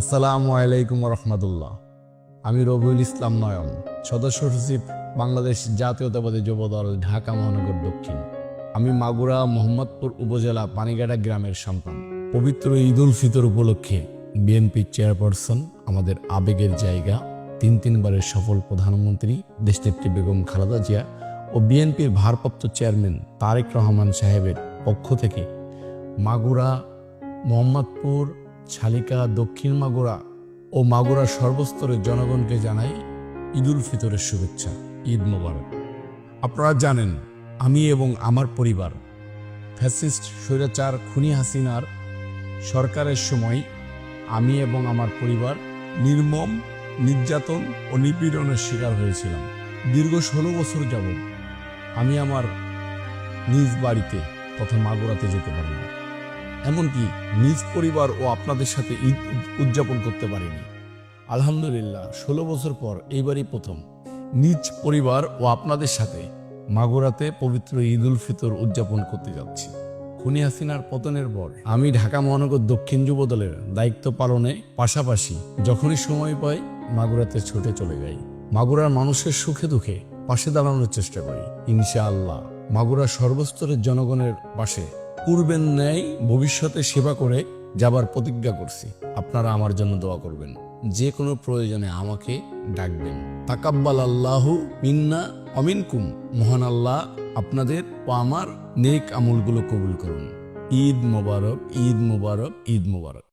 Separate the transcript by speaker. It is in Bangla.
Speaker 1: আসসালামু আলাইকুম রহমতুল্লাহ আমি রবিউল ইসলাম নয়ন, সদস্য সচিব বাংলাদেশ জাতীয়তাবাদী যুবদল ঢাকা মহানগর দক্ষিণ। আমি মাগুরা মোহাম্মদপুর উপজেলা পানিগাড়া গ্রামের সন্তান। পবিত্র ঈদ উল ফিতর উপলক্ষে বিএনপি চেয়ারপারসন আমাদের আবেগের জায়গা, তিন তিনবারের সফল প্রধানমন্ত্রী, দেশনেত্রী বেগম খালেদা জিয়া ও বিএনপির ভারপ্রাপ্ত চেয়ারম্যান তারেক রহমান সাহেবের পক্ষ থেকে মাগুরা মোহাম্মদপুর শালিকা দক্ষিণ মাগুরা ও মাগুরা সর্বস্তরের জনগণকে জানাই ঈদুল ফিতরের শুভেচ্ছা, ঈদ মোবারক। আপনারা জানেন, আমি এবং আমার পরিবার, ফ্যাসিস্ট, স্বৈরাচার খুনি হাসিনার সরকারের সময় আমি এবং আমার পরিবার নির্মম, নির্যাতন ও নিপীড়নের শিকার হয়েছিলাম। দীর্ঘ ষোলো বছর যাবৎ আমি আমার নিজ বাড়িতে তথা মাগুরাতে যেতে পারিনি। এমনকি নিজ পরিবার ও আপনাদের সাথে ঈদ উদযাপন করতে পারিনি। আলহামদুলিল্লাহ, ষোলো বছর পর এইবারই প্রথম। নিজ পরিবার ও আপনাদের সাথে মাগুরাতে পবিত্র ঈদ উল ফিতর উদযাপন করতে যাচ্ছি। খুনি হাসিনার পতনের পর আমি ঢাকা মহানগর দক্ষিণ যুব দলের দায়িত্ব পালনে পাশাপাশি যখনই সময় পাই মাগুরাতে ছুটে চলে যাই। মাগুরার মানুষের সুখে দুঃখে পাশে দাঁড়ানোর চেষ্টা করি। ইনশাআল্লাহ মাগুরা সর্বস্তরের জনগণের পাশে পূর্বের ন্যায় ভবিষ্যতে সেবা করে যাবার প্রতিজ্ঞা করছি। আপনারা আমার জন্য দোয়া করবেন। যে কোনো প্রয়োজনে আমাকে ডাকবেন। তাকাব্বাল আল্লাহু মিন্না অমিনকুম মহান আল্লাহ আপনাদের ও আমার নেক আমলগুলো কবুল করুন। ঈদ মোবারক ঈদ মোবারক ঈদ মোবারক।